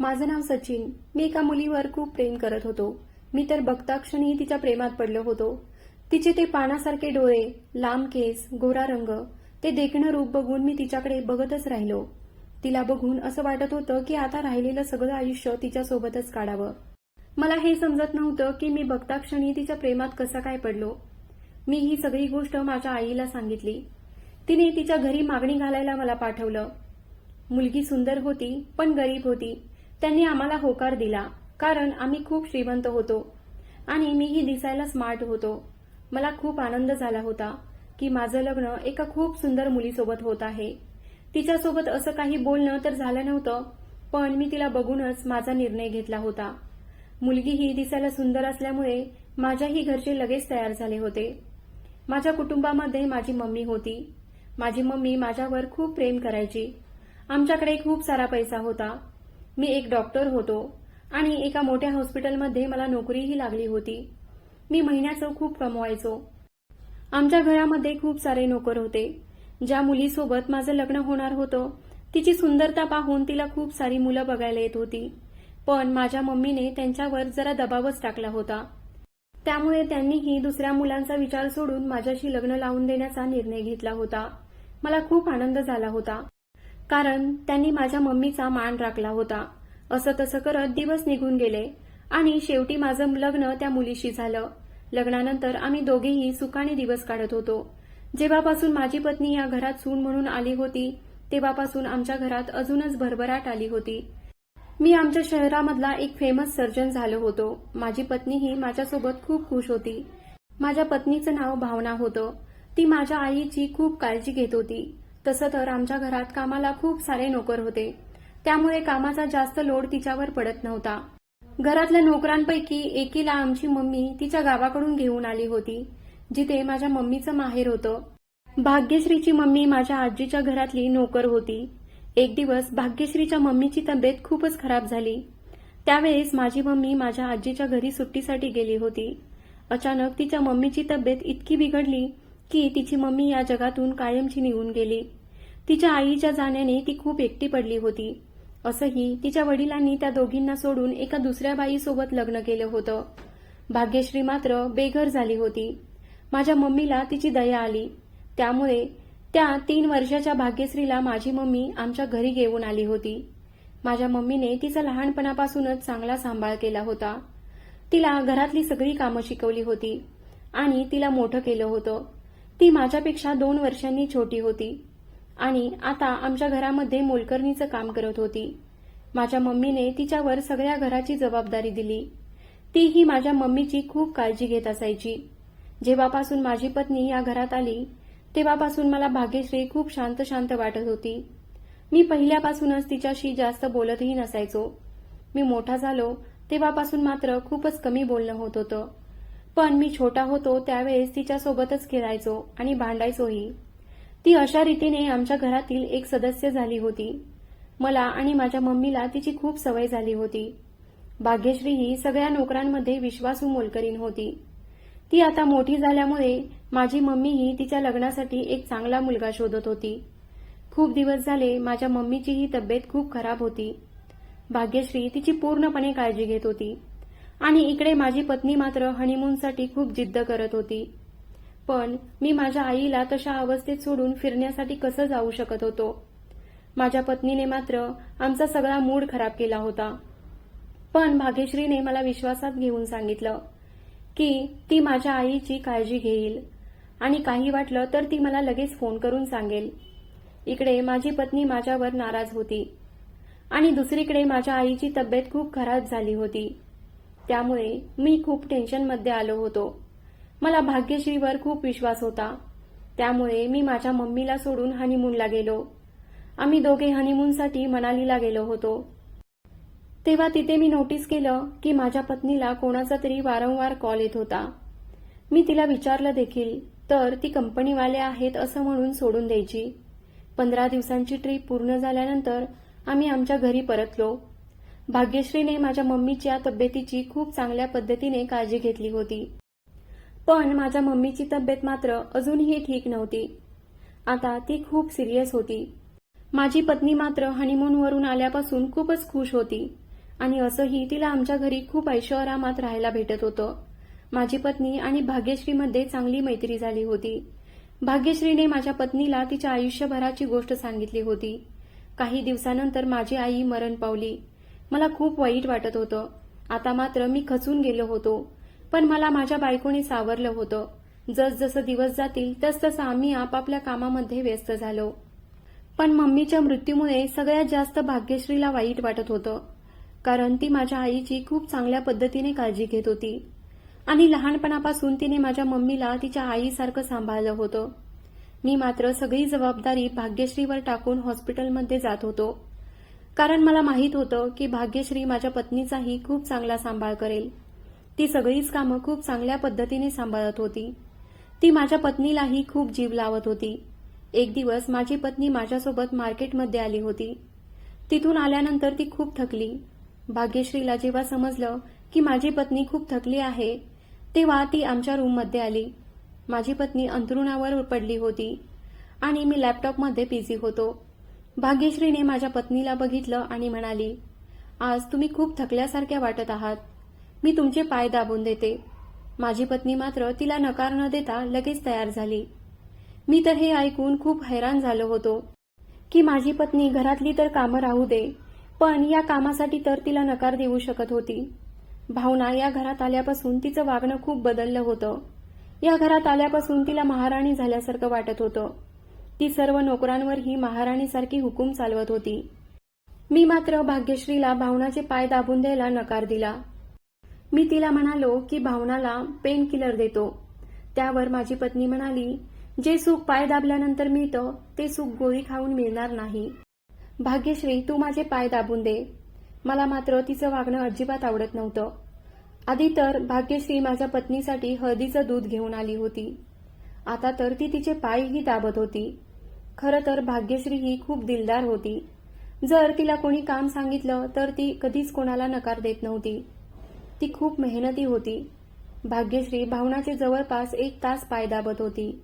माझं नाव सचिन. मी एका मुलीवर खूप प्रेम करत होतो. मी तर बघताक्षणी तिच्या प्रेमात पडलो होतो. तिचे ते पानासारखे डोळे लांब केस गोरा रंग ते देखणं रूप बघून मी तिच्याकडे बघतच राहिलो. तिला बघून असं वाटत होतं की आता राहिलेलं सगळं आयुष्य तिच्यासोबतच काढावं. मला हे समजत नव्हतं की मी बघताक्षणी तिच्या प्रेमात कसा काय पडलो. मी ही सगळी गोष्ट माझ्या आईला सांगितली. तिने तिच्या घरी मागणी घालायला मला पाठवलं. मुलगी सुंदर होती पण गरीब होती. त्यांनी आम्हाला होकार दिला कारण आम्ही खूप श्रीमंत होतो. आणि मीही दिसायला स्मार्ट होतो. मला खूप आनंद झाला होता की माझं लग्न एका खूप सुंदर मुलीसोबत होत आहे. तिच्यासोबत असं काही बोलणं तर झालं नव्हतं पण मी तिला बघूनच माझा निर्णय घेतला होता. मुलगी ही दिसायला सुंदर असल्यामुळे माझ्याही घरचे लगेच तयार झाले होते. माझ्या कुटुंबामध्ये माझी मम्मी होती. माझी मम्मी माझ्यावर खूप प्रेम करायची. आमच्याकडे खूप सारा पैसा होता. मी एक डॉक्टर होतो आणि एका मोठ्या हॉस्पिटलमध्ये मला नोकरीही लागली होती. मी महिन्याचं खूप कमवायचो. आमच्या घरामध्ये खूप सारे नोकर होते. ज्या मुलीसोबत माझं लग्न होणार होतं तिची सुंदरता पाहून तिला खूप सारी मुलं बघायला येत होती. पण माझ्या मम्मीने त्यांच्यावर जरा दबावच टाकला होता. त्यामुळे त्यांनीही दुसऱ्या मुलांचा विचार सोडून माझ्याशी लग्न लावून देण्याचा निर्णय घेतला होता. मला खूप आनंद झाला होता. कारण त्यांनी माझ्या मम्मीचा मान राखला होता. असं तसं करत दिवस निघून गेले आणि शेवटी माझं लग्न त्या मुलीशी झालं. लग्नानंतर आम्ही दोघेही सुखाने दिवस काढत होतो. जेव्हापासून माझी पत्नी या घरात सून म्हणून आली होती तेव्हापासून आमच्या घरात अजूनच भरभराट आली होती. मी आमच्या शहरामधला एक फेमस सर्जन झालो होतो. माझी पत्नीही माझ्यासोबत खूप खुश होती. माझ्या पत्नीचं नाव भावना होतं. ती माझ्या आईची खूप काळजी घेत होती. तसं तर आमच्या घरात कामाला खूप सारे नोकर होते. त्यामुळे कामाचा जास्त लोड तिच्यावर पडत नव्हता. घरातल्या नोकरांपैकी एकीला आमची मम्मी तिच्या गावाकडून घेऊन आली होती जिथे माझ्या मम्मीचं माहेर होतं. भाग्यश्रीची मम्मी माझ्या आजीच्या घरातली नोकर होती. एक दिवस भाग्यश्रीच्या मम्मीची तब्येत खूपच खराब झाली. त्यावेळेस माझी मम्मी माझ्या आजीच्या घरी सुट्टीसाठी गेली होती. अचानक तिच्या मम्मीची तब्येत इतकी बिघडली की तिची मम्मी या जगातून कायमची निघून गेली. तिच्या आईच्या जाण्याने ती खूप एकटी पडली होती. असंही तिच्या वडिलांनी त्या दोघींना सोडून एका दुसऱ्या बाईसोबत लग्न केलं होतं. भाग्यश्री मात्र बेघर झाली होती. माझ्या मम्मीला तिची दया आली. त्यामुळे त्या तीन वर्षाच्या भाग्यश्रीला माझी मम्मी आमच्या घरी घेऊन आली होती. माझ्या मम्मीने तिचा लहानपणापासूनच चांगला सांभाळ केला होता. तिला घरातली सगळी कामं शिकवली होती आणि तिला मोठं केलं होतं. ती माझ्यापेक्षा दोन वर्षांनी छोटी होती. आणि आता आमच्या घरामध्ये मोलकरणीचं काम करत होती. माझ्या मम्मीने तिच्यावर सगळ्या घराची जबाबदारी दिली. ती ही माझ्या मम्मीची खूप काळजी घेत असायची. जेव्हापासून माझी पत्नी या घरात आली तेव्हापासून मला भाग्यश्री खूप शांत शांत वाटत होती. मी पहिल्यापासूनच तिच्याशी जास्त बोलतही नसायचो. मी मोठा झालो तेव्हापासून मात्र खूपच कमी बोलणं होत होतं. पण मी छोटा होतो त्यावेळेस तिच्यासोबतच खेळायचो आणि भांडायचोही. ती अशा रीतीने आमच्या घरातील एक सदस्य झाली होती. मला आणि माझ्या मम्मीला तिची खूप सवय झाली होती. भाग्यश्री ही सगळ्या नोकरांमध्ये विश्वासू मोलकरीण होती. ती आता मोठी झाल्यामुळे माझी मम्मीही तिच्या लग्नासाठी एक चांगला मुलगा शोधत होती. खूप दिवस झाले माझ्या मम्मीचीही तब्येत खूप खराब होती. भाग्यश्री तिची पूर्णपणे काळजी घेत होती. आणि इकडे माझी पत्नी मात्र हनीमूनसाठी खूप जिद्द करत होती. पण मी माझ्या आईला तशा अवस्थेत सोडून फिरण्यासाठी कसं जाऊ शकत होतो? माझ्या पत्नीने मात्र आमचा सगळा मूड खराब केला होता. पण भाग्यश्रीने मला विश्वासात घेऊन सांगितलं की ती माझ्या आईची काळजी घेईल आणि काही वाटलं तर ती मला लगेच फोन करून सांगेल. इकडे माझी पत्नी माझ्यावर नाराज होती आणि दुसरीकडे माझ्या आईची तब्येत खूप खराब झाली होती. त्यामुळे मी खूप टेन्शनमध्ये आलो होतो. मला भाग्यश्रीवर खूप विश्वास होता. त्यामुळे मी माझ्या मम्मीला सोडून हनीमूनला गेलो. आम्ही दोघे हनीमूनसाठी मनालीला गेलो होतो. तेव्हा तिथे मी नोटीस केलं की माझ्या पत्नीला कोणाचा तरी वारंवार कॉल येत होता. मी तिला विचारलं देखील तर ती कंपनीवाले आहेत असं म्हणून सोडून द्यायची? पंधरा दिवसांची ट्रीप पूर्ण झाल्यानंतर आम्ही आमच्या घरी परतलो. भाग्यश्रीने माझ्या मम्मीच्या तब्येतीची खूप चांगल्या पद्धतीने काळजी घेतली होती. पण माझ्या मम्मीची तब्येत मात्र अजूनही ठीक नव्हती. आता ती खूप सिरियस होती. माझी पत्नी मात्र हनीमूनवरून आल्यापासून खूपच खुश होती आणि असंही तिला आमच्या घरी खूप ऐशोआरामात राहायला भेटत होतं. माझी पत्नी आणि भाग्यश्रीमध्ये चांगली मैत्री झाली होती. भाग्यश्रीने माझ्या पत्नीला तिच्या आयुष्यभराची गोष्ट सांगितली होती. काही दिवसानंतर माझी आई मरण पावली. मला खूप वाईट वाटत होतं. आता मात्र मी खचून गेलो होतो. पण मला माझ्या बायकोने सावरलं होतं. जसजसं दिवस जातील तसतसं आम्ही आपापल्या कामामध्ये व्यस्त झालो. पण मम्मीच्या मृत्यूमुळे सगळ्यात जास्त भाग्यश्रीला वाईट वाटत होतं. कारण ती माझ्या आईची खूप चांगल्या पद्धतीने काळजी घेत होती. आणि लहानपणापासून तिने माझ्या मम्मीला तिच्या आईसारखं सांभाळलं होतं. मी मात्र सगळी जबाबदारी भाग्यश्रीवर टाकून हॉस्पिटलमध्ये जात होतो. कारण मला माहीत होतं की भाग्यश्री माझ्या पत्नीचाही खूप चांगला सांभाळ करेल. ती सगळीच कामं खूप चांगल्या पद्धतीने सांभाळत होती. ती माझ्या पत्नीलाही खूप जीव लावत होती. एक दिवस माझी पत्नी माझ्यासोबत मार्केटमध्ये आली होती. तिथून आल्यानंतर ती खूप थकली. भाग्यश्रीला जेव्हा समजलं की माझी पत्नी खूप थकली आहे तेव्हा ती आमच्या रूममध्ये आली. माझी पत्नी अंथरुणावर पडली होती आणि मी लॅपटॉपमध्ये बिझी होतो. भाग्यश्रीने माझ्या पत्नीला बघितलं आणि म्हणाली आज तुम्ही खूप थकल्यासारख्या वाटत आहात. मी तुमचे पाय दाबून देते. माझी पत्नी मात्र तिला नकार न देता लगेच तयार झाली. मी तर हे ऐकून खूप हैराण झालो होतो की माझी पत्नी घरातली तर कामं राहू दे पण या कामासाठी तर तिला नकार देऊ शकत होती. भावना या घरात आल्यापासून तिचं वागणं खूप बदललं होतं. या घरात आल्यापासून तिला महाराणी झाल्यासारखं वाटत होतं. ती सर्व नोकरांवरही महाराणीसारखी हुकूम चालवत होती. मी मात्र भाग्यश्रीला भावनाचे पाय दाबून द्यायला नकार दिला. मी तिला म्हणालो की भावनाला पेन किलर देतो. त्यावर माझी पत्नी म्हणाली जे सुख पाय दाबल्यानंतर मिळतं ते सुख गोळी खाऊन मिळणार नाही. भाग्यश्री तू माझे पाय दाबून दे. मला मात्र तिचं वागणं अजिबात आवडत नव्हतं. आधी तर भाग्यश्री माझ्या पत्नीसाठी हळदीचं दूध घेऊन आली होती. आता तर ती तिचे पायही दाबत होती. खरं तर भाग्यश्री ही खूप दिलदार होती. जर तिला कोणी काम सांगितलं तर ती कधीच कोणाला नकार देत नव्हती. ती खूप मेहनती होती. भाग्यश्री भावनाचे जवळपास एक तास पाय दाबत होती.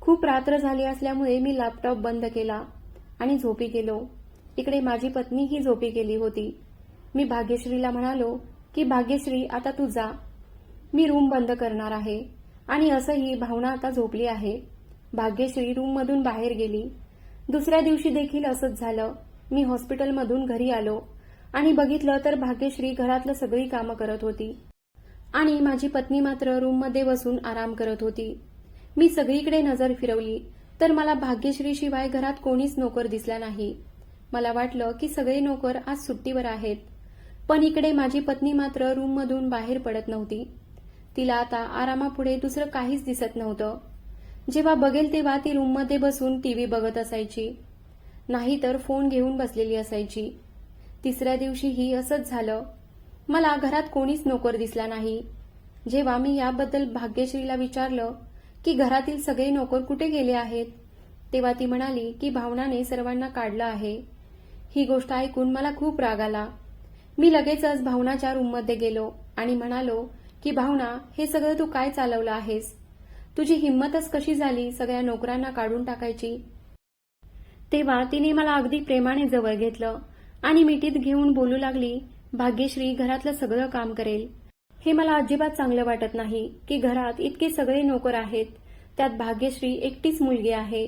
खूप रात्र झाली असल्यामुळे मी लॅपटॉप बंद केला आणि झोपी गेलो. इकडे माझी पत्नी ही झोपी गेली होती. मी भाग्यश्रीला म्हणालो की भाग्यश्री आता तू जा. मी रूम बंद करणार आहे आणि असंही भावना आता झोपली आहे. भाग्यश्री रूममधून बाहेर गेली. दुसऱ्या दिवशी देखील असंच झालं. मी हॉस्पिटलमधून घरी आलो आणि बघितलं तर भाग्यश्री घरातलं सगळी कामं करत होती. आणि माझी पत्नी मात्र रूममध्ये बसून आराम करत होती. मी सगळीकडे नजर फिरवली तर मला भाग्यश्रीशिवाय घरात कोणीच नोकर दिसला नाही. मला वाटलं की सगळे नोकर आज सुट्टीवर आहेत. पण इकडे माझी पत्नी मात्र रूममधून बाहेर पडत नव्हती. तिला आता आरामापुढे दुसरं काहीच दिसत नव्हतं. जेव्हा बघेल तेव्हा ती रूममध्ये बसून टीव्ही बघत असायची. नाहीतर फोन घेऊन बसलेली असायची. तिसऱ्या दिवशीही असंच झालं. मला घरात कोणीच नोकर दिसला नाही. जेव्हा मी याबद्दल भाग्यश्रीला विचारलं की घरातील सगळे नोकर कुठे गेले आहेत? तेव्हा ती म्हणाली की भावनाने सर्वांना काढलं आहे. ही गोष्ट ऐकून मला खूप राग आला. मी लगेचच भावनाच्या रूममध्ये गेलो आणि म्हणालो की भावना हे सगळं तू काय चालवलं आहेस? तुझी हिंमतच कशी झाली सगळ्या नोकरांना काढून टाकायची? तेव्हा तिने मला अगदी प्रेमाने जवळ घेतलं आणि मिठीत घेऊन बोलू लागली भाग्यश्री घरातलं सगळं काम करेल. हे मला अजिबात चांगलं वाटत नाही की घरात इतके सगळे नोकर आहेत. त्यात भाग्यश्री एकटीच मुलगी आहे.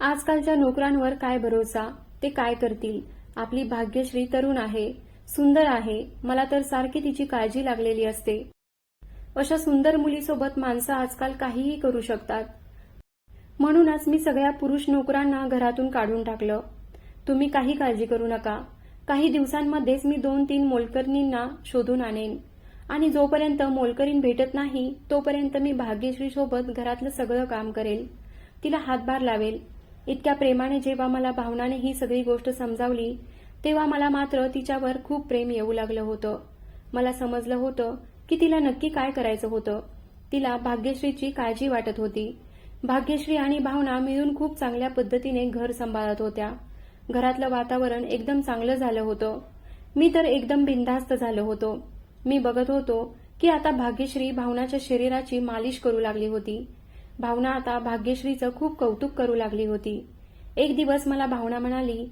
आजकालच्या नोकरांवर काय भरोसा? ते काय करतील? आपली भाग्यश्री तरुण आहे सुंदर आहे. मला तर सारखी तिची काळजी लागलेली असते. अशा सुंदर मुलीसोबत माणसं आजकाल काहीही करू शकतात. म्हणूनच मी सगळ्या पुरुष नोकरांना घरातून काढून टाकलं. तुम्ही काही काळजी करू नका. काही दिवसांमध्येच मी दोन तीन मोलकरणींना शोधून आणेन. आणि जोपर्यंत मोलकरीण भेटत नाही तोपर्यंत मी भाग्यश्री सोबत घरातलं सगळं काम करेल. तिला हातभार लावेल. इतक्या प्रेमाने जेव्हा मला भावनाने ही सगळी गोष्ट समजावली तेव्हा मला मात्र तिच्यावर खूप प्रेम येऊ लागलं होतं. मला समजलं होतं की तिला नक्की काय करायचं होतं? तिला भाग्यश्रीची काळजी वाटत होती. भाग्यश्री आणि भावना मिळून खूप चांगल्या पद्धतीने घर सांभाळत होत्या. घरातलं वातावरण एकदम चांगलं झालं होतं. मी तर एकदम बिनधास्त झालो होतो. मी बघत होतो की आता भाग्यश्री भावनाच्या शरीराची मालिश करू लागली होती. भावना आता भाग्यश्रीचं खूप कौतुक करू लागली होती. एक दिवस मला भावना म्हणाली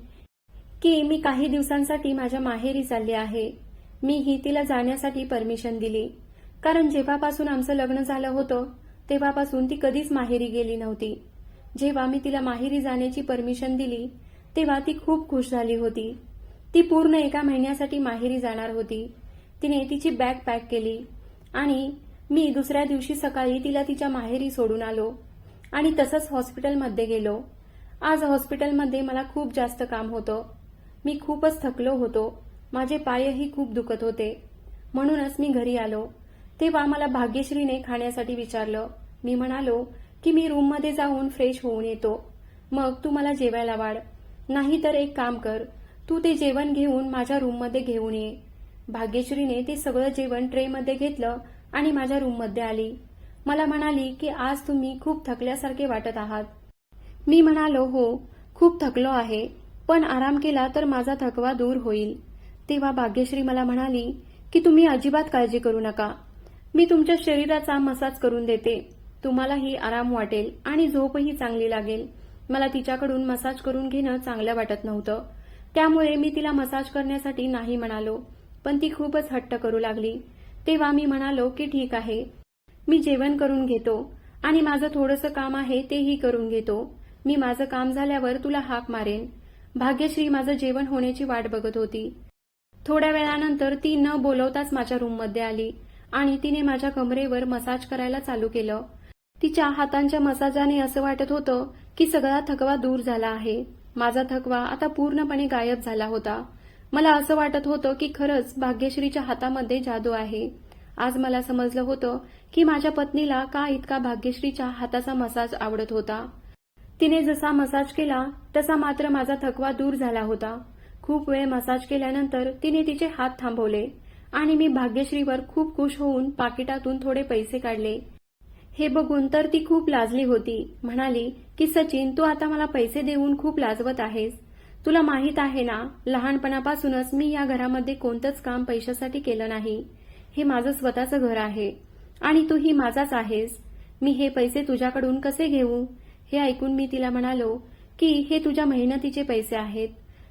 की मी काही दिवसांसाठी माझ्या माहेरी चालली आहे. मीही तिला जाण्यासाठी परमिशन दिली. कारण जेव्हापासून आमचं लग्न झालं होतं तेव्हापासून ती कधीच माहेरी गेली नव्हती. जेव्हा मी तिला माहेरी जाण्याची परमिशन दिली तेव्हा ती खूप खुश झाली होती. ती पूर्ण एका महिन्यासाठी माहेरी जाणार होती. तिने तिची बॅग पॅक केली आणि मी दुसऱ्या दिवशी सकाळी तिला तिच्या माहेरी सोडून आलो आणि तसंच हॉस्पिटलमध्ये गेलो. आज हॉस्पिटलमध्ये मला खूप जास्त काम होतं. मी खूपच थकलो होतो. माझे पायही खूप दुखत होते. म्हणूनच मी घरी आलो. तेव्हा मला भाग्यश्रीने खाण्यासाठी विचारलं. मी म्हणालो की मी रूममध्ये जाऊन फ्रेश होऊन येतो. मग तू मला जेवायला वाढ. नाहीतर एक काम कर. तू ते जेवण घेऊन माझ्या रूममध्ये घेऊन ये. भाग्यश्रीने ते सगळं जेवण ट्रेमध्ये घेतलं आणि माझ्या रूममध्ये आली. मला म्हणाली की आज तुम्ही खूप थकल्यासारखे वाटत आहात. मी म्हणालो हो खूप थकलो आहे. पण आराम केला तर माझा थकवा दूर होईल. तेव्हा भाग्यश्री मला म्हणाली की तुम्ही अजिबात काळजी करू नका. मी तुमच्या शरीराचा मसाज करून देते. तुम्हालाही आराम वाटेल आणि झोपही चांगली लागेल. मला तिच्याकडून मसाज करून घेणं चांगलं वाटत नव्हतं. त्यामुळे मी तिला मसाज करण्यासाठी नाही म्हणालो पण ती खूपच हट्ट करू लागली. तेव्हा मी म्हणालो की ठीक आहे. मी जेवण करून घेतो आणि माझं थोडंसं काम आहे तेही करून घेतो. मी माझं काम झाल्यावर तुला हाक मारेन. भाग्यश्री माझं जेवण होण्याची वाट बघत होती. थोड्या वेळानंतर ती न बोलवताच माझ्या रूममध्ये आली आणि तिने माझ्या कमरेवर मसाज करायला चालू केलं. तिच्या हातांच्या मसाजाने असं वाटत होतं की सगळा थकवा दूर झाला आहे. माझा थकवा आता पूर्णपणे गायब झाला होता. मला असं वाटत होतं की खरंच भाग्यश्रीच्या हातामध्ये जादू आहे. आज मला समजलं होतं की माझ्या पत्नीला का इतका भाग्यश्रीच्या हाताचा मसाज आवडत होता. तिने जसा मसाज केला तसा मात्र माझा थकवा दूर झाला होता. खूप वेळ मसाज केल्यानंतर तिने तिचे हात थांबवले आणि मी भाग्यश्रीवर खूप खुश होऊन पाकिटातून थोडे पैसे काढले. हे बघून तर ती खूप लाजली होती. म्हणाली की सचिन तू आता मला पैसे देऊन खूप लाजवत आहेस. तुला माहीत आहे ना लहानपणापासूनच मी या घरामध्ये कोणतंच काम पैशासाठी केलं नाही. हे माझं स्वतःचं घर आहे. आणि तूही माझाच आहेस. मी हे पैसे तुझ्याकडून कसे घेऊ? हे ऐकून मी तिला म्हणालो की हे तुझ्या मेहनतीचे पैसे आहेत.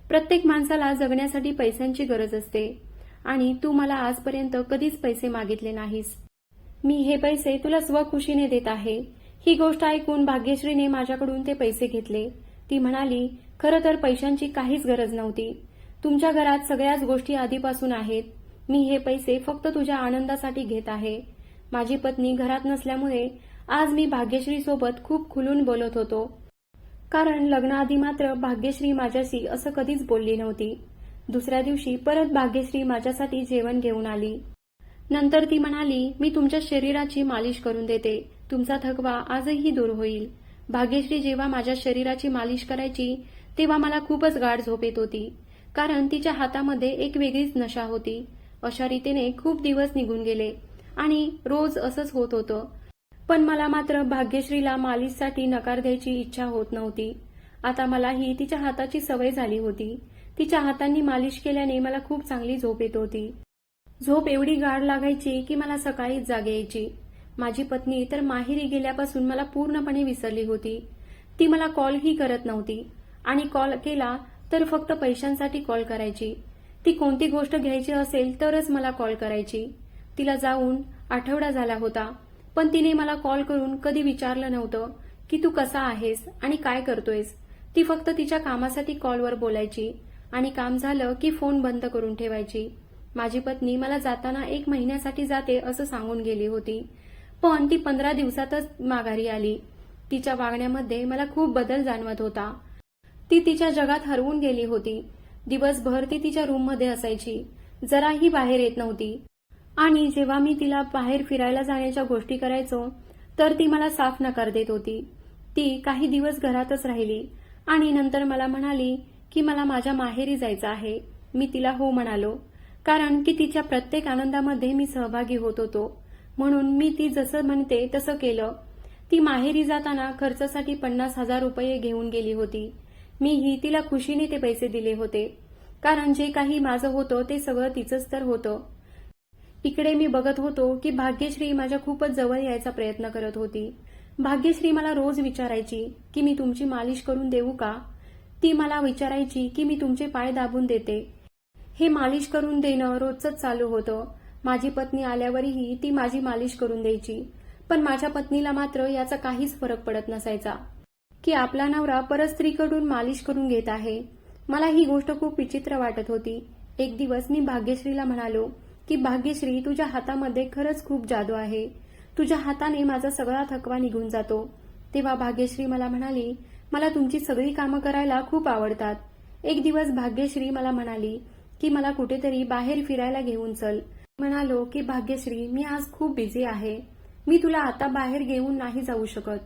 प्रत्येक माणसाला जगण्यासाठी पैशांची गरज असते. आणि तू मला आजपर्यंत कधीच पैसे मागितले नाहीस. मी हे पैसे तुला स्वखुशीने देत आहे. ही गोष्ट ऐकून भाग्यश्रीने माझ्याकडून ते पैसे घेतले. ती म्हणाली खरं तर पैशांची काहीच गरज नव्हती. तुमच्या घरात सगळ्याच गोष्टी आधीपासून आहेत. मी हे पैसे फक्त तुझ्या आनंदासाठी घेत आहे. माझी पत्नी घरात नसल्यामुळे आज मी भाग्यश्री सोबत खूप खुलून बोलत होतो. कारण लग्नाआधी मात्र भाग्यश्री माझ्याशी असं कधीच बोलली नव्हती. दुसऱ्या दिवशी परत भाग्यश्री माझ्यासाठी जेवण घेऊन आली. नंतर ती म्हणाली मी तुमच्या शरीराची मालिश करून देते. तुमचा थकवा आजही दूर होईल. भाग्यश्री जेव्हा माझ्या शरीराची मालिश करायची तेव्हा मला खूपच गाढ झोप येत होती. कारण तिच्या हातामध्ये एक वेगळीच नशा होती. अशा रीतीने खूप दिवस निघून गेले आणि रोज असंच होत होतं. पण मला मात्र भाग्यश्रीला मालिशसाठी नकार द्यायची इच्छा होत नव्हती. आता मलाही तिच्या हाताची सवय झाली होती. तिच्या हातांनी मालिश केल्याने मला खूप चांगली झोप येत होती. झोप एवढी गाढ लागायची की मला सकाळीच जाग यायची. माझी पत्नी तर माहेरी गेल्यापासून मला पूर्णपणे विसरली होती. ती मला कॉलही करत नव्हती. आणि कॉल केला तर फक्त पैशांसाठी कॉल करायची. ती कोणती गोष्ट घ्यायची असेल तरच मला कॉल करायची. तिला जाऊन आठवडा झाला होता. पण तिने मला कॉल करून कधी विचारलं नव्हतं की तू कसा आहेस आणि काय करतोयस. ती फक्त तिच्या कामासाठी कॉलवर बोलायची आणि काम झालं की फोन बंद करून ठेवायची. माझी पत्नी मला जाताना एक महिन्यासाठी जाते असं सांगून गेली होती. पण ती पंधरा दिवसातच माघारी आली. तिच्या वागण्यामध्ये मला खूप बदल जाणवत होता. ती तिच्या जगात हरवून गेली होती. दिवसभर ती तिच्या रूममध्ये असायची. जराही बाहेर येत नव्हती. आणि जेव्हा मी तिला बाहेर फिरायला जाण्याच्या गोष्टी करायचो तर ती मला साफ नकार देत होती. ती काही दिवस घरातच राहिली आणि नंतर मला म्हणाली की मला माझ्या माहेरी जायचं आहे. मी तिला हो म्हणालो कारण की तिच्या प्रत्येक आनंदामध्ये मी सहभागी होत होतो. म्हणून मी ती जसं म्हणते तसं केलं. ती माहेरी जाताना खर्चासाठी पन्नास हजार रुपये घेऊन गेली होती. मीही तिला खुशीने ते पैसे दिले होते. कारण जे काही माझं होतं ते सगळं तिचंच तर होतं. इकडे मी बघत होतो की भाग्यश्री माझ्या खूपच जवळ यायचा प्रयत्न करत होती. भाग्यश्री मला रोज विचारायची की मी तुमची मालिश करून देऊ का? ती मला विचारायची की मी तुमचे पाय दाबून देते. हे मालिश करून देणं रोजच चालू होतं. माझी पत्नी आल्यावरही ती माझी मालिश करून द्यायची. पण माझ्या पत्नीला मात्र याचा काहीच फरक पडत नसायचा. की आपला नवरा परस्त्रीकडून मालिश करून घेत आहे. मला ही गोष्ट खूप विचित्र वाटत होती. एक दिवस मी भाग्यश्रीला म्हणालो की भाग्यश्री तुझ्या हातामध्ये खरंच खूप जादू आहे. तुझ्या हाताने माझा सगळा थकवा निघून जातो. तेव्हा भाग्यश्री मला म्हणाली मला तुमची सगळी कामं करायला खूप आवडतात. एक दिवस भाग्यश्री मला म्हणाली की मला कुठेतरी बाहेर फिरायला घेऊन चल. म्हणालो की भाग्यश्री मी आज खूप बिझी आहे. मी तुला आता बाहेर घेऊन नाही जाऊ शकत.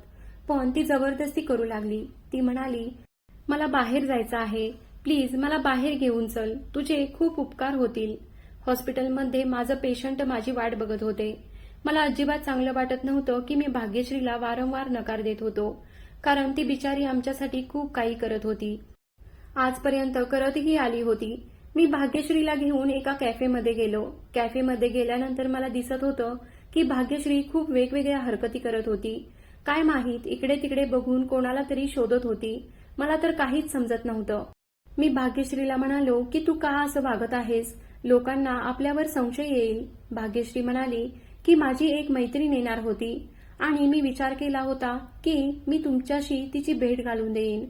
पण ती जबरदस्ती करू लागली. ती म्हणाली मला बाहेर जायचं आहे. प्लीज मला बाहेर घेऊन चल. तुझे खूप उपकार होतील. हॉस्पिटलमध्ये माझं पेशंट माझी वाट बघत होते. मला अजिबात चांगलं वाटत नव्हतं की मी भाग्यश्रीला वारंवार नकार देत होतो कारण ती बिचारी आमच्यासाठी खूप काही करत होती. आजपर्यंत करतही आली होती. मी भाग्यश्रीला घेऊन एका कॅफेमध्ये गेलो. कॅफेमध्ये गेल्यानंतर मला दिसत होतं की भाग्यश्री खूप वेगवेगळ्या हरकती करत होती. काय माहीत इकडे तिकडे बघून कोणाला तरी शोधत होती. मला तर काहीच समजत नव्हतं. मी भाग्यश्रीला म्हणालो की तू का असं वागत आहेस? लोकांना आपल्यावर संशय येईल. भाग्यश्री म्हणाली की माझी एक मैत्रीण येणार होती आणि मी विचार केला होता की मी तुमच्याशी तिची भेट घालून देईन.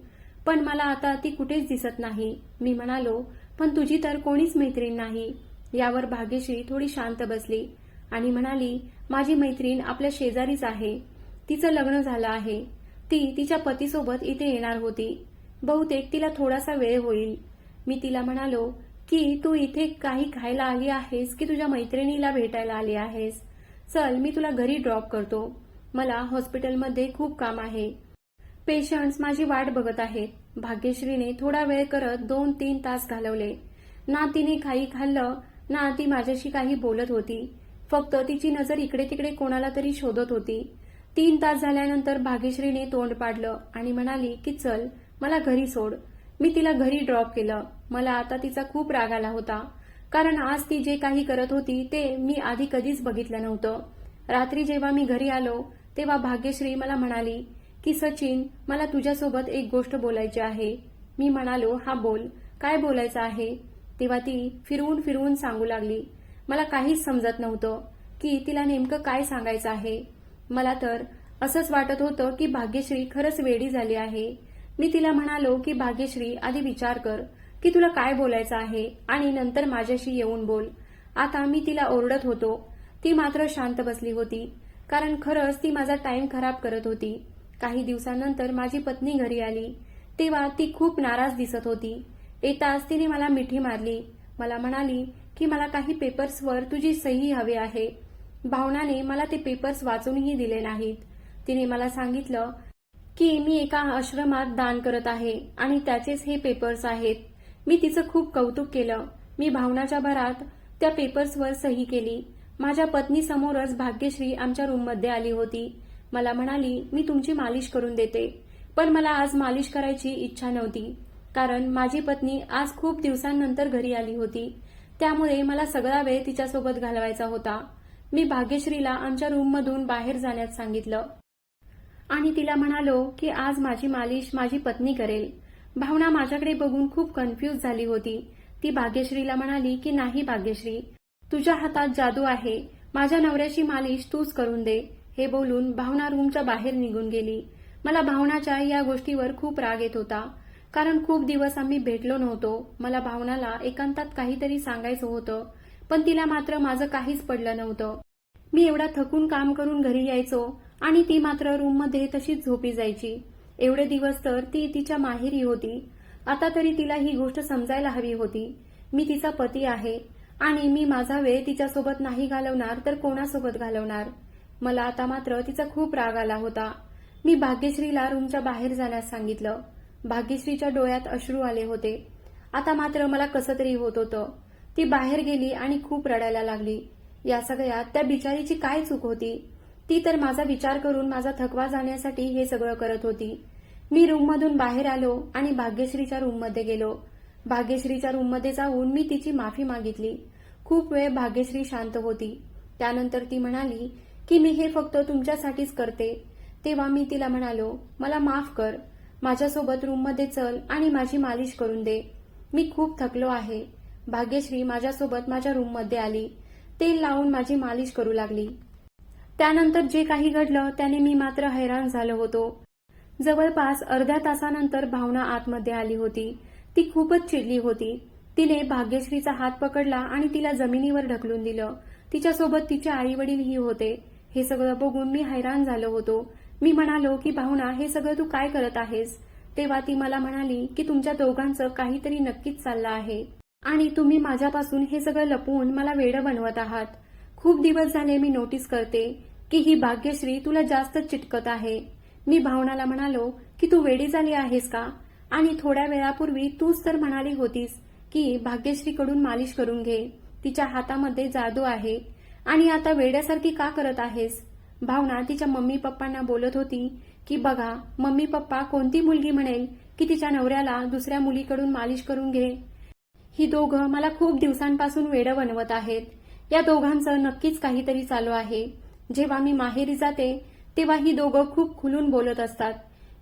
पण मला आता ती कुठेच दिसत नाही. मी म्हणालो पण तुझी तर कोणीच मैत्रीण नाही. यावर भाग्यश्री थोडी शांत बसली आणि म्हणाली माझी मैत्रीण आपल्या शेजारीच आहे. तिचं लग्न झालं आहे. ती तिच्या पतीसोबत इथे येणार होती. बहुतेक तिला थोडासा वेळ होईल. मी तिला म्हणालो की तू इथे काही खायला आली आहेस की तुझ्या मैत्रिणीला भेटायला आली आहेस? चल मी तुला घरी ड्रॉप करतो. मला हॉस्पिटलमध्ये खूप काम आहे. पेशंट्स माझी वाट बघत आहेत. भाग्यश्रीने थोडा वेळ करत दोन तीन तास घालवले. ना तिने काही खाल्लं ना ती माझ्याशी काही बोलत होती. फक्त तिची नजर इकडे तिकडे कोणाला तरी शोधत होती. तीन तास झाल्यानंतर भाग्यश्रीने तोंड पाडलं आणि म्हणाली की चल मला घरी सोड. मी तिला घरी ड्रॉप केलं. मला आता तिचा खूप राग आला होता. कारण आज ती जे काही करत होती ते मी आधी कधीच बघितलं नव्हतं. रात्री जेव्हा मी घरी आलो तेव्हा भाग्यश्री मला म्हणाली की सचिन मला तुझ्यासोबत एक गोष्ट बोलायची आहे. मी म्हणालो हा बोल. काय बोलायचं आहे? तेव्हा ती फिरवून फिरवून सांगू लागली. मला काहीच समजत नव्हतं की तिला नेमकं काय सांगायचं आहे. मला तर असंच वाटत होतं की भाग्यश्री खरंच वेडी झाली आहे. मी तिला म्हणालो की भाग्यश्री आधी विचार कर की तुला काय बोलायचं आहे आणि नंतर माझ्याशी येऊन बोल. आता मी तिला ओरडत होतो. ती मात्र शांत बसली होती कारण खरंच ती माझा टाइम खराब करत होती. काही दिवसानंतर माझी पत्नी घरी आली. तेव्हा ती खूप नाराज दिसत होती. येताच तिने मला मिठी मारली. मला म्हणाली की मला काही पेपर्सवर तुझी सही हवी आहे. भावनाने मला ते पेपर्स वाचूनही दिले नाहीत. तिने मला सांगितलं की मी एका आश्रमात दान करत आहे आणि त्याचेच हे पेपर्स आहेत. मी तिचं खूप कौतुक केलं. मी भावनाच्या भरात त्या पेपर्सवर सही केली. माझ्या पत्नीसमोरच भाग्यश्री आमच्या रूममध्ये आली होती. मला म्हणाली मी तुमची मालिश करून देते. पण मला आज मालिश करायची इच्छा नव्हती. कारण माझी पत्नी आज खूप दिवसांनंतर घरी आली होती. त्यामुळे मला सगळा वेळ तिच्यासोबत घालवायचा होता. मी भाग्यश्रीला आमच्या रूममधून बाहेर जाण्यास सांगितलं. आणि तिला म्हणालो की आज माझी मालिश माझी पत्नी करेल. भावना माझ्याकडे बघून खूप कन्फ्यूज झाली होती. ती भाग्यश्रीला म्हणाली की नाही भाग्यश्री तुझ्या हातात जादू आहे. माझ्या नवऱ्याची मालिश तूच करून दे. हे बोलून भावना रूमच्या बाहेर निघून गेली. मला भावनाच्या या गोष्टीवर खूप राग येत होता. कारण खूप दिवस आम्ही भेटलो नव्हतो. मला भावनाला एकांतात काहीतरी सांगायचं होतं पण तिला मात्र माझं काहीच पडलं नव्हतं. मी एवढा थकून काम करून घरी यायचो. आणि ती मात्र रूममध्ये तशीच झोपी जायची. एवढे दिवस तर ती तिच्या माहेरी होती. आता तरी तिला ही गोष्ट समजायला हवी होती. मी तिचा पती आहे. आणि मी माझा वेळ तिच्यासोबत नाही घालवणार तर कोणासोबत घालवणार? मला आता मात्र तिचा खूप राग आला होता. मी भाग्यश्रीला रूमच्या बाहेर जाण्यास सांगितलं. भाग्यश्रीच्या डोळ्यात अश्रू आले होते. आता मात्र मला कसं तरी होत होतं. ती बाहेर गेली आणि खूप रडायला लागली. या सगळ्यात त्या बिचारीची काय चूक होती? ती तर माझा विचार करून माझा थकवा जाण्यासाठी हे सगळं करत होती. मी रूममधून बाहेर आलो आणि भाग्यश्रीच्या रूममध्ये गेलो. भाग्यश्रीच्या रूममध्ये जाऊन मी तिची माफी मागितली. खूप वेळ भाग्यश्री शांत होती. त्यानंतर ती म्हणाली की मी हे फक्त तुमच्यासाठीच करते. तेव्हा मी तिला म्हणालो मला माफ कर. माझ्यासोबत रूममध्ये चल आणि माझी मालिश करून दे. मी खूप थकलो आहे. भाग्यश्री माझ्यासोबत माझ्या रूममध्ये आली. तेल लावून माझी मालिश करू लागली. त्यानंतर जे काही घडलं त्याने मी मात्र हैराण झालो होतो. जवळपास अर्ध्या तासानंतर भावना आतमध्ये आली होती. ती खूपच चिडली होती. तिने भाग्यश्रीचा हात पकडला आणि तिला जमिनीवर ढकलून दिलं. तिच्यासोबत तिचे आई वडीलही होते. हे सगळं बघून मी हैराण झालो होतो. मी म्हणालो की भावना हे सगळं तू काय करत आहेस? तेव्हा ती मला म्हणाली की तुमच्या दोघांचं काहीतरी नक्कीच चाललं आहे. आणि तुम्ही माझ्यापासून हे सगळं लपवून मला वेडं बनवत आहात. खूप दिवस झाले मी नोटीस करते. की ही भाग्यश्री तुला जास्त चिटकत आहे. मी भावनाला म्हणालो की तू वेडी झाली आहेस का? आणि थोड्या वेळापूर्वी तूच तर म्हणाली होतीस की भाग्यश्रीकडून मालिश करून घे. तिच्या हातामध्ये जादू आहे. आणि आता वेड्यासारखी का करत आहेस? भावना तिच्या मम्मी पप्पांना बोलत होती की बघा मम्मी पप्पा कोणती मुलगी म्हणेल की तिच्या नवऱ्याला दुसऱ्या मुलीकडून मालिश करून घे. ही दोघं मला खूप दिवसांपासून वेडं बनवत आहेत. या दोघांचं नक्कीच काहीतरी चालू आहे. जेव्हा मी माहेरी जाते तेव्हा ही दोघं खूप खुलून बोलत असतात.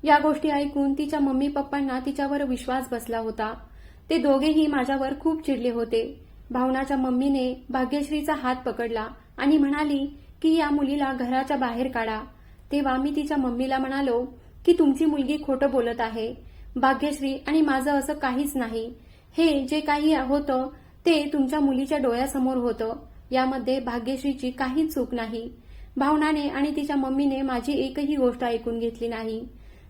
या गोष्टी ऐकून तिच्या मम्मी पप्पांना तिच्यावर विश्वास बसला होता. ते दोघेही माझ्यावर खूप चिडले होते. भावनाच्या मम्मीने भाग्यश्रीचा हात पकडला आणि म्हणाली की या मुलीला घराच्या बाहेर काढा. तेव्हा मी तिच्या मम्मीला म्हणालो की तुमची मुलगी खोटं बोलत आहे. भाग्यश्री आणि माझं असं काहीच नाही. हे जे काही होतं ते तुमच्या मुलीच्या डोळ्यासमोर होतं. यामध्ये भाग्यश्रीची काहीच चूक नाही. भावनाने आणि तिच्या मम्मीने माझी एकही गोष्ट ऐकून घेतली नाही.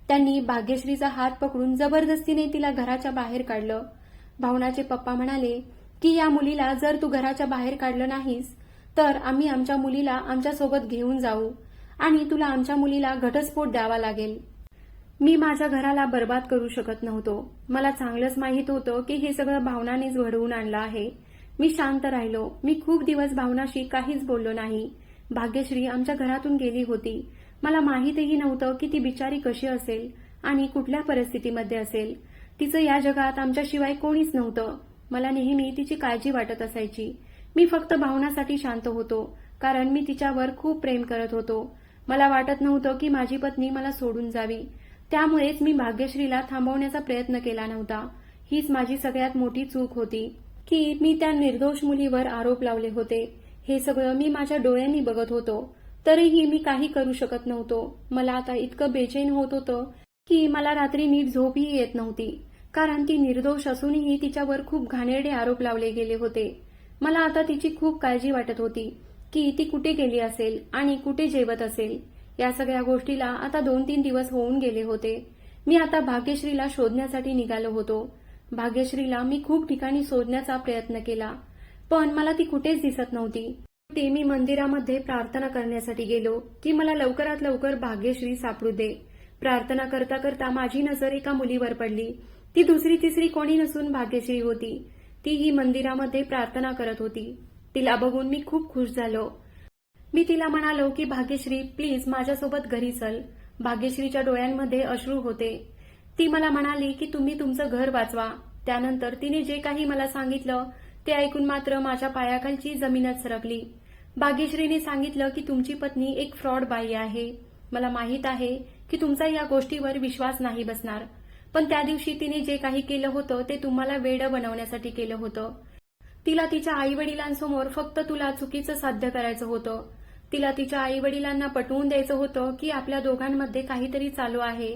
त्यांनी भाग्यश्रीचा हात पकडून जबरदस्तीने तिला घराच्या बाहेर काढलं. भावनाचे पप्पा म्हणाले की या मुलीला जर तू घराच्या बाहेर काढलं नाहीस तर आम्ही आमच्या मुलीला आमच्यासोबत घेऊन जाऊ आणि तुला आमच्या मुलीला घटस्फोट द्यावा लागेल. मी माझ्या घराला बर्बाद करू शकत नव्हतो. मला चांगलंच माहीत होतं की हे सगळं भावनानेच घडवून आणलं आहे. मी शांत राहिलो. मी खूप दिवस भावनाशी काहीच बोललो नाही. भाग्यश्री आमच्या घरातून गेली होती. मला माहीतही नव्हतं की ती बिचारी कशी असेल आणि कुठल्या परिस्थितीमध्ये असेल. तिचं या जगात आमच्याशिवाय कोणीच नव्हतं. मला नेहमी तिची काळजी वाटत असायची. मी फक्त भावनासाठी शांत होतो कारण मी तिच्यावर खूप प्रेम करत होतो. मला वाटत नव्हतं की माझी पत्नी मला सोडून जावी. त्यामुळेच मी भाग्यश्रीला थांबवण्याचा प्रयत्न केला नव्हता. हीच माझी सगळ्यात मोठी चूक होती की मी त्या निर्दोष मुलीवर आरोप लावले होते. हे सगळं मी माझ्या डोळ्यांनी बघत होतो. तरीही मी काही करू शकत नव्हतो. मला आता इतकं बेचैन होत होतं की मला रात्री नीट झोपही येत नव्हती. कारण ती निर्दोष असूनही तिच्यावर खूप घाणेरडे आरोप लावले गेले होते. मला आता तिची खूप काळजी वाटत होती की ती कुठे गेली असेल आणि कुठे जेवत असेल. या सगळ्या गोष्टीला आता दोन तीन दिवस होऊन गेले होते. मी आता भाग्यश्रीला शोधण्यासाठी निघालो होतो. भाग्यश्रीला मी खूप ठिकाणी शोधण्याचा प्रयत्न केला. पण मला ती कुठेच दिसत नव्हती. ते मी मंदिरामध्ये प्रार्थना करण्यासाठी गेलो की मला लवकरात लवकर भाग्यश्री सापडू दे. प्रार्थना करता करता माझी नजर एका मुलीवर पडली. ती दुसरी तिसरी कोणी नसून भाग्यश्री होती. ती ही मंदिरामध्ये प्रार्थना करत होती. तिला बघून मी खूप खुश झालो. मी तिला म्हणालो की भाग्यश्री प्लीज माझ्यासोबत घरी चल. भाग्यश्रीच्या डोळ्यांमध्ये अश्रू होते. ती मला म्हणाली की तुम्ही तुमचं घर वाचवा. त्यानंतर तिने जे काही मला सांगितलं ते ऐकून मात्र माझ्या पायाखालची जमीनच सरकली. भाग्यश्रीने सांगितलं की तुमची पत्नी एक फ्रॉड बाई आहे. मला माहीत आहे की तुमचा या गोष्टीवर विश्वास नाही बसणार. पण त्या दिवशी तिने जे काही केलं होतं ते तुम्हाला वेडं बनवण्यासाठी केलं होतं. तिला तिच्या आई वडिलांसमोर फक्त तुला चुकीचं साध्य करायचं होतं. तिला तिच्या आई वडिलांना पटवून द्यायचं होतं की आपल्या दोघांमध्ये काहीतरी चालू आहे.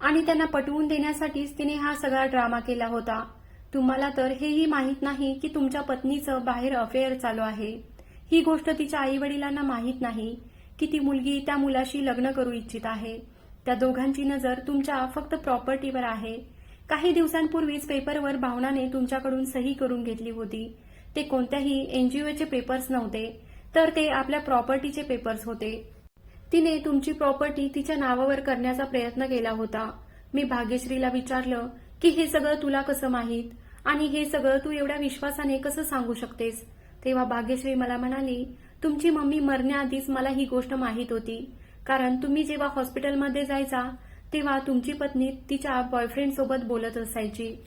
आणि त्यांना पटवून देण्यासाठीच तिने हा सगळा ड्रामा केला होता. तुम्हाला तर हेही माहीत नाही की तुमच्या पत्नीचं बाहेर अफेअर चालू आहे. ही गोष्ट तिच्या आई वडिलांना माहीत नाही की ती मुलगी त्या मुलाशी लग्न करू इच्छित आहे. त्या दोघांची नजर तुमच्या फक्त प्रॉपर्टीवर आहे. काही दिवसांपूर्वीच पेपरवर भावनाने तुमच्याकडून सही करून घेतली होती. ते कोणत्याही एनजीओचे पेपर्स नव्हते तर ते आपल्या प्रॉपर्टीचे पेपर्स होते. तिने तुमची प्रॉपर्टी तिच्या नावावर करण्याचा प्रयत्न केला होता. मी भाग्यश्रीला विचारलं की हे सगळं तुला कसं माहीत? आणि हे सगळं तू एवढ्या विश्वासाने कसं सांगू शकतेस? तेव्हा भाग्यश्री मला म्हणाली तुमची मम्मी मरण्याआधीच मला ही गोष्ट माहीत होती. कारण तुम्ही जेव्हा हॉस्पिटलमध्ये जायचा तेव्हा तुमची पत्नी तिच्या बॉयफ्रेंड सोबत बोलत असायची.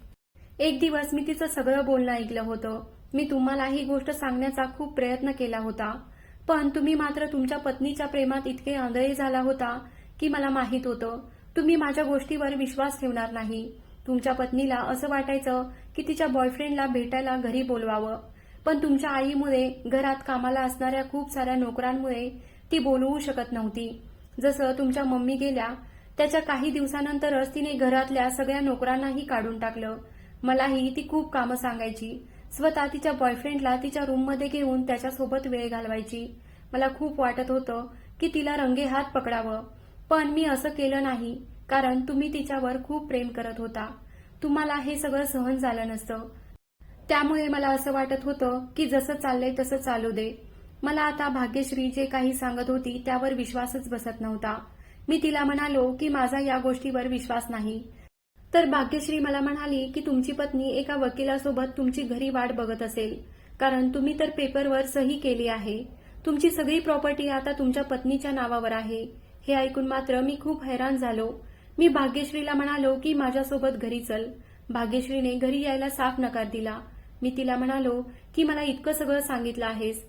एक दिवस मी तिचं सगळं बोलणं ऐकलं होतं. मी तुम्हाला ही गोष्ट सांगण्याचा खूप प्रयत्न केला होता. पण तुम्ही मात्र तुमच्या पत्नीच्या प्रेमात इतके आंधळे झाला होता की मला माहीत होतं. तुम्ही माझ्या गोष्टीवर विश्वास ठेवणार नाही. तुमच्या पत्नीला असं वाटायचं की तिच्या बॉयफ्रेंडला भेटायला घरी बोलवावं. पण तुमच्या आईमुळे घरात कामाला असणाऱ्या खूप साऱ्या नोकरांमुळे ती बोलवू शकत नव्हती. जसं तुमच्या मम्मी गेल्या त्याच्या काही दिवसानंतरच तिने घरातल्या सगळ्या नोकरांनाही काढून टाकलं. मलाही ती खूप कामं सांगायची. स्वतः तिच्या बॉयफ्रेंडला तिच्या रूममध्ये घेऊन त्याच्यासोबत वेळ घालवायची. मला खूप वाटत होतं की तिला रंगे हात पकडावं. पण मी असं केलं नाही. कारण तुम्ही तिच्यावर खूप प्रेम करत होता. तुम्हाला हे सगळं सहन झालं नसतं. त्यामुळे मला असं वाटत होतं की जसं चाललंय तसं चालू दे. मला आता भाग्यश्री जे काही सांगत होती त्यावर विश्वासच बसत नव्हता. मी तिला म्हणालो की माझा या गोष्टीवर विश्वास नाही. तर भाग्यश्री मला म्हणाली की तुमची पत्नी एका वकिलासोबत तुमची घरी वाट बघत असेल. कारण तुम्ही तर पेपरवर सही केली आहे. तुमची सगळी प्रॉपर्टी आता तुमच्या पत्नीच्या नावावर आहे. हे ऐकून मात्र मी खूप हैराण झालो. मी भाग्यश्रीला म्हणालो की माझ्यासोबत घरी चल. भाग्यश्रीने घरी यायला साफ नकार दिला. मी तिला म्हणालो की मला इतकं सगळं सांगितलं आहेस.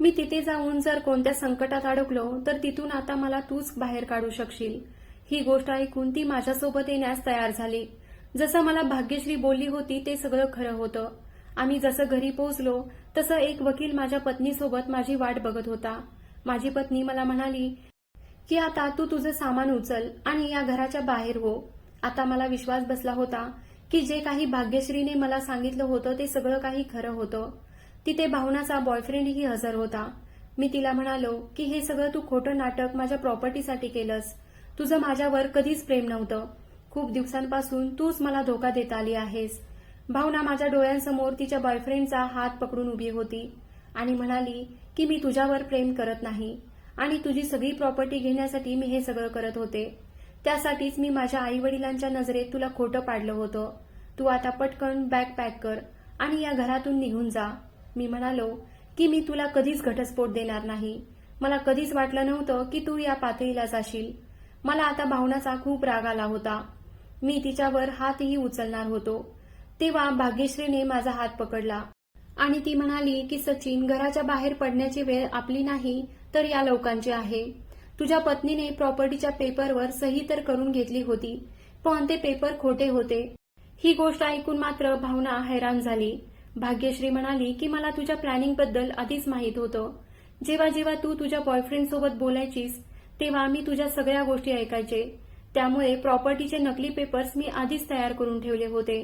मी तिथे जाऊन जर कोणत्या संकटात अडकलो तर तिथून आता मला तूच बाहेर काढू शकशील. ही गोष्ट ऐकून ती माझ्यासोबत येण्यास तयार झाली. जसं मला भाग्यश्री बोलली होती ते सगळं खरं होतं. आम्ही जसं घरी पोहोचलो तसं एक वकील माझ्या पत्नीसोबत माझी वाट बघत होता. माझी पत्नी मला म्हणाली की आता तू तुझं सामान उचल आणि या घराच्या बाहेर हो. आता मला विश्वास बसला होता की जे काही भाग्यश्रीने मला सांगितलं होतं ते सगळं काही खरं होतं. तिथे भावनाचा बॉयफ्रेंडही हजर होता. मी तिला म्हणालो की हे सगळं तू खोटं नाटक माझ्या प्रॉपर्टीसाठी केलंस. तुझं माझ्यावर कधीच प्रेम नव्हतं. खूप दिवसांपासून तूच मला धोका देत आली आहेस. भावना माझ्या डोळ्यांसमोर तिच्या बॉयफ्रेंडचा हात पकडून उभी होती आणि म्हणाली की मी तुझ्यावर प्रेम करत नाही. आणि तुझी सगळी प्रॉपर्टी घेण्यासाठी मी हे सगळं करत होते. त्यासाठीच मी माझ्या आई वडिलांच्या नजरेत तुला खोटं पाडलं होतं. तू आता पटकन बॅग पॅक कर आणि या घरातून निघून जा. मी म्हणालो की मी तुला कधीच घटस्फोट देणार नाही. मला कधीच वाटलं नव्हतं की तू या पातळीला जाशील. मला आता भावनाचा खूप राग आला होता. मी तिच्यावर हातही उचलणार होतो. तेव्हा भाग्यश्रीने माझा हात पकडला आणि ती म्हणाली की सचिन घराच्या बाहेर पडण्याची वेळ आपली नाही. तर या लोकांची आहे. तुझ्या पत्नीने प्रॉपर्टीच्या पेपरवर सही तर करून घेतली होती पण ते पेपर खोटे होते. ही गोष्ट ऐकून मात्र भावना हैराण झाली. भाग्यश्री म्हणाली की मला तुझ्या प्लॅनिंगबद्दल आधीच माहीत होतं. जेव्हा जेव्हा तू तुझ्या बॉयफ्रेंड सोबत बोलायचीस तेव्हा मी तुझ्या सगळ्या गोष्टी ऐकायचे. त्यामुळे प्रॉपर्टीचे नकली पेपर्स मी आधीच तयार करून ठेवले होते.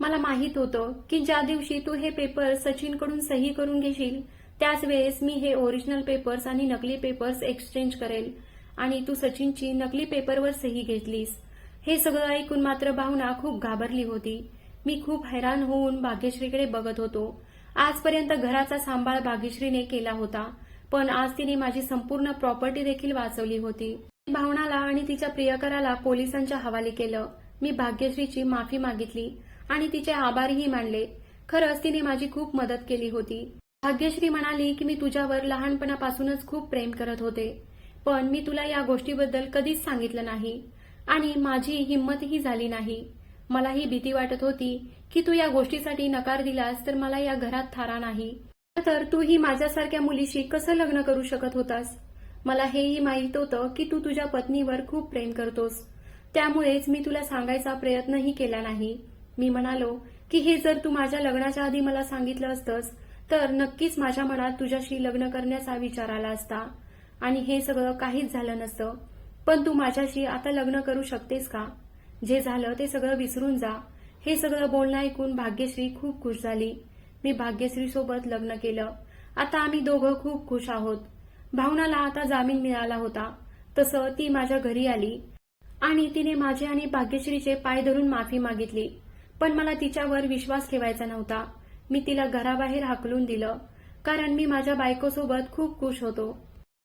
मला माहीत होतं की ज्या दिवशी तू हे पेपर सचिनकडून सही करून घेशील त्याच वेळेस मी हे ओरिजिनल पेपर्स आणि नकली पेपर्स एक्सचेंज करेल. आणि तू सचिनची नकली पेपरवर सही घेतलीस. हे सगळं ऐकून मात्र भावना खूप घाबरली होती. मी खूप हैराण होऊन भाग्यश्रीकडे बघत होतो. आजपर्यंत घराचा सांभाळ भाग्यश्रीने केला होता पण आज तिने माझी संपूर्ण प्रॉपर्टी देखील वाचवली होती. भावनाला आणि तिच्या प्रियकराला पोलिसांच्या हवाली केलं. मी भाग्यश्रीची माफी मागितली आणि तिचे आभारही मानले. खरंच तिने माझी खूप मदत केली होती. भाग्यश्री म्हणाली की मी तुझ्यावर लहानपणापासूनच खूप प्रेम करत होते. पण मी तुला या गोष्टीबद्दल कधीच सांगितलं नाही आणि माझी हिंमतही झाली नाही. मला ही भीती वाटत होती की तू या गोष्टीसाठी नकार दिलास तर मला या घरात थारा नाही. तर तूही माझ्यासारख्या मुलीशी कसं लग्न करू शकत होतास? मला हेही माहीत होतं की तू तुझ्या पत्नीवर खूप प्रेम करतोस. त्यामुळेच मी तुला सांगायचा प्रयत्नही केला नाही. मी म्हणालो की हे जर तू माझ्या लग्नाच्या आधी मला सांगितलं असतंस तर नक्कीच माझ्या मनात तुझ्याशी लग्न करण्याचा विचार आला असता. आणि हे सगळं काहीच झालं नसतं. पण तू माझ्याशी आता लग्न करू शकतेस का? जे झालं ते सगळं विसरून जा. हे सगळं बोलणं ऐकून भाग्यश्री खूप खुश झाली. मी भाग्यश्री सोबत लग्न केलं. आता आम्ही दोघं खूप खुश आहोत. भावनाला आता जामीन मिळाला होता. तसं ती माझ्या घरी आली. आणि तिने माझे आणि भाग्यश्रीचे पाय धरून माफी मागितली. पण मला तिच्यावर विश्वास ठेवायचा नव्हता. मी तिला घराबाहेर हाकलून दिलं. कारण मी माझ्या बायकोसोबत खूप खुश होतो.